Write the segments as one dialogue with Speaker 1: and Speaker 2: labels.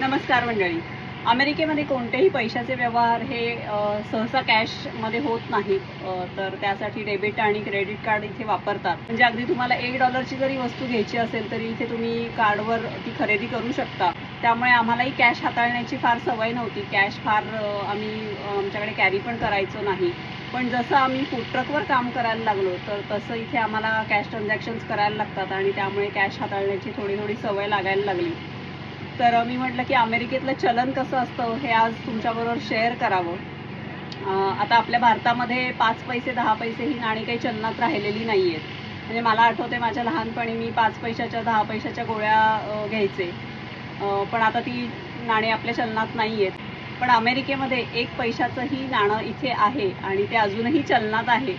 Speaker 1: नमस्कार मंडळी. अमेरिकेमध्ये कोणतेही पैशाचे व्यवहार हे सहसा कॅशमध्ये होत नाहीत. तर त्यासाठी डेबिट आणि क्रेडिट कार्ड इथे वापरतात. म्हणजे अगदी तुम्हाला एक डॉलरची जरी वस्तू घ्यायची असेल तरी इथे तुम्ही कार्डवर ती खरेदी करू शकता. त्यामुळे आम्हालाही कॅश हाताळण्याची फार सवय नव्हती. कॅश फार आम्ही आमच्याकडे कॅरी पण करायचो नाही. पण जसं आम्ही फूड ट्रकवर काम करायला लागलो तर तसं इथे आम्हाला कॅश ट्रान्झॅक्शन्स करायला लागतात आणि त्यामुळे कॅश हाताळण्याची थोडी थोडी सवय लागायला लागली. तर मी म्हटलं की अमेरिकेतलं चलन कसं असतं हे आज तुमच्याबरोबर शेअर करावं. आता आपल्या भारतामध्ये पाच पैसे दहा पैसे ही नाणी काही चलनात राहिलेली नाही आहेत म्हणजे मला आठवते माझ्या लहानपणी मी पाच पैशाच्या दहा पैशाच्या गोळ्या घ्यायचे. पण आता ती नाणी आपल्या चलनात नाही आहेत पण अमेरिकेमध्ये एक पैशाचंही नाणं इथे आहे आणि ते अजूनही चलनात आहे.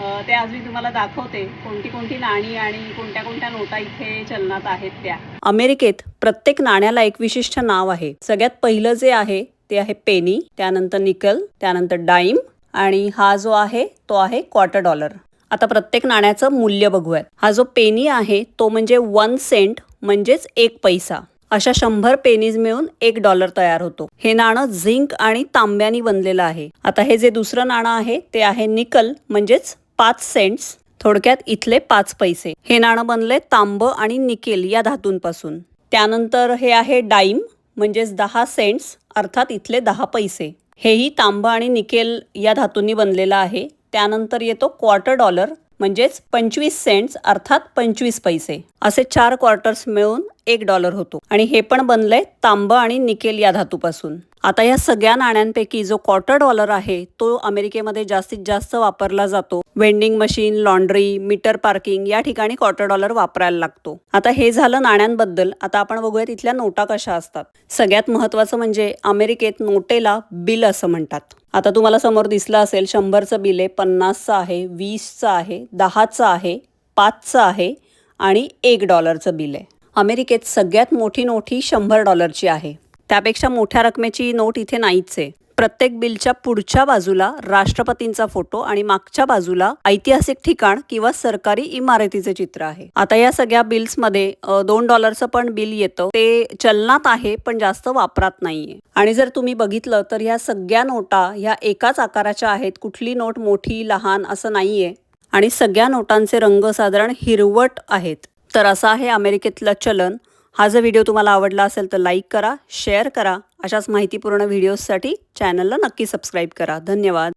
Speaker 1: ते आज मी तुम्हाला दाखवते. कोणती कोणती नाणी आणि कोणत्या कोणत्या नोटा इथे चलनात आहेत त्या. अमेरिकेत प्रत्येक नाण्याला एक विशिष्ट नाव आहे. सगळ्यात पहिलं जे आहे ते आहे पेनी त्यानंतर निकल त्यानंतर डाईम आणि हा जो आहे तो आहे क्वार्टर डॉलर. आता प्रत्येक नाण्याचं मूल्य बघूयात. हा जो पेनी आहे तो म्हणजे वन सेंट म्हणजेच एक पैसा. अशा शंभर पेनीज मिळून एक डॉलर तयार होतो. हे नाणं झिंक आणि तांब्यानी बनलेलं आहे. आता हे जे दुसरं नाणं आहे ते आहे निकल म्हणजेच पाच सेंट्स थोडक्यात इथले पाच पैसे. हे नाणं बनले तांब आणि निकेल या धातूंपासून. त्यानंतर हे आहे डाईम म्हणजेच दहा सेंट्स अर्थात इथले दहा पैसे. हेही तांब आणि निकेल या धातूंनी बनलेलं आहे. त्यानंतर येतो क्वार्टर डॉलर म्हणजेच पंचवीस सेंट्स अर्थात पंचवीस पैसे. असे चार क्वार्टर्स मिळून एक डॉलर होतो. आणि हे पण बनलंय तांब आणि निकेल या धातूपासून. आता या सगळ्या नाण्यांपैकी जो क्वार्टर डॉलर आहे तो अमेरिकेमध्ये जास्तीत जास्त वापरला जातो. Vending machine laundry meter parking या ठिकाणी क्वार्टर डॉलर वापरायला लागतो. आता हे झालं नाण्यांबद्दल. आता आपण बघूया तिथल्या नोटा कशा असतात. सगळ्यात महत्वाचं म्हणजे अमेरिकेत नोटेला बिल असं म्हणतात. आता तुम्हाला समोर दिसलं असेल शंभरचं बिल आहे पन्नासचं आहे वीसचं आहे दहाचं आहे पाचचं आहे आणि एक डॉलरचं बिल आहे. अमेरिकेत सगळ्यात मोठी नोट ही शंभर डॉलरची आहे. त्यापेक्षा मोठ्या रकमेची नोट इथे नाहीच आहे प्रत्येक बिलच्या पुढच्या बाजूला राष्ट्रपतींचा फोटो आणि मागच्या बाजूला ऐतिहासिक ठिकाण किंवा सरकारी इमारतीचे चित्र आहे. आता या सगळ्या बिल्समध्ये दोन डॉलरचं पण बिल येतं. ते चलनात आहे पण जास्त वापरात नाहीये. आणि जर तुम्ही बघितलं तर ह्या सगळ्या नोटा ह्या एकाच आकाराच्या आहेत. कुठली नोट मोठी लहान असं नाहीये. आणि सगळ्या नोटांचे रंग साधारण हिरवट आहेत. तर असं आहे अमेरिकेतलं चलन. हा जर व्हिडिओ तुम्हाला आवडला असेल तर लाईक करा शेअर करा. अशाच माहितीपूर्ण व्हिडिओजसाठी चॅनलला नक्की सबस्क्राईब करा. धन्यवाद.